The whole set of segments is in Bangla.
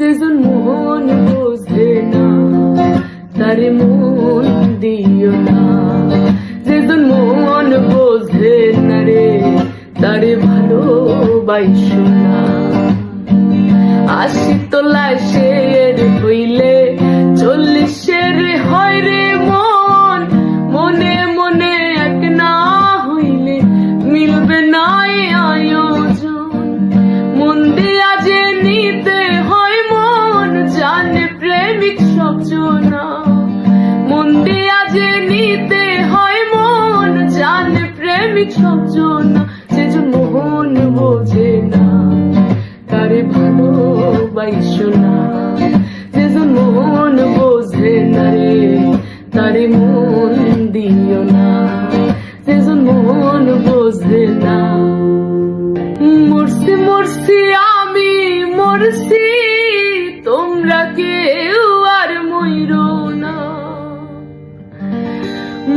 যেজন মন বোঝে না, তার মন দিও না। যেজন মন বোঝে না রে, তারে ভালোবাসো না। আশি তোলা শের যে নিতে হয় মন, জানে প্রেমিক সবজনা সেজন মোহন বোঝে না। তারে ভালোবাসো না যেজন মন বোঝে না রে। তারে মন দিও না যেজন মন বোঝে না। মরছি মরছি আমি, মরছি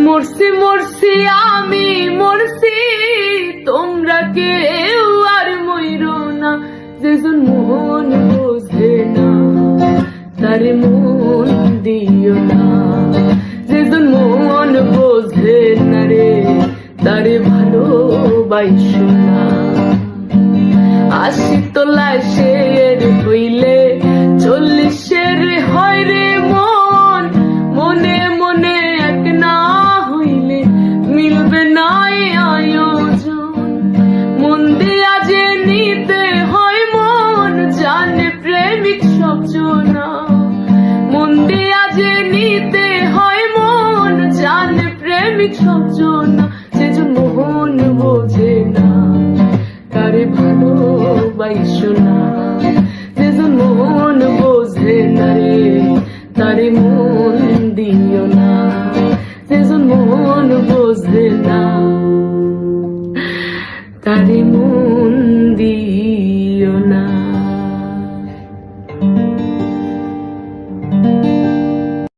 মরছি মরছি আমি মরছি তোমরা কেউ আর মইরো না। যেজন মন বোঝে না, তারে মন দিও না। যেজন মন বোঝে না রে, তারে ভালোবাসো না। আশি তোলা শের হইলে যে নিতে হয় মন, জানে প্রেমিক সবজনা সেজন মোহন বোঝে না। তারে ভালোবাসো না? যেজন মন বোঝে না রে, তারে মন দিও না। যেজন মন বোঝে না, তারে মন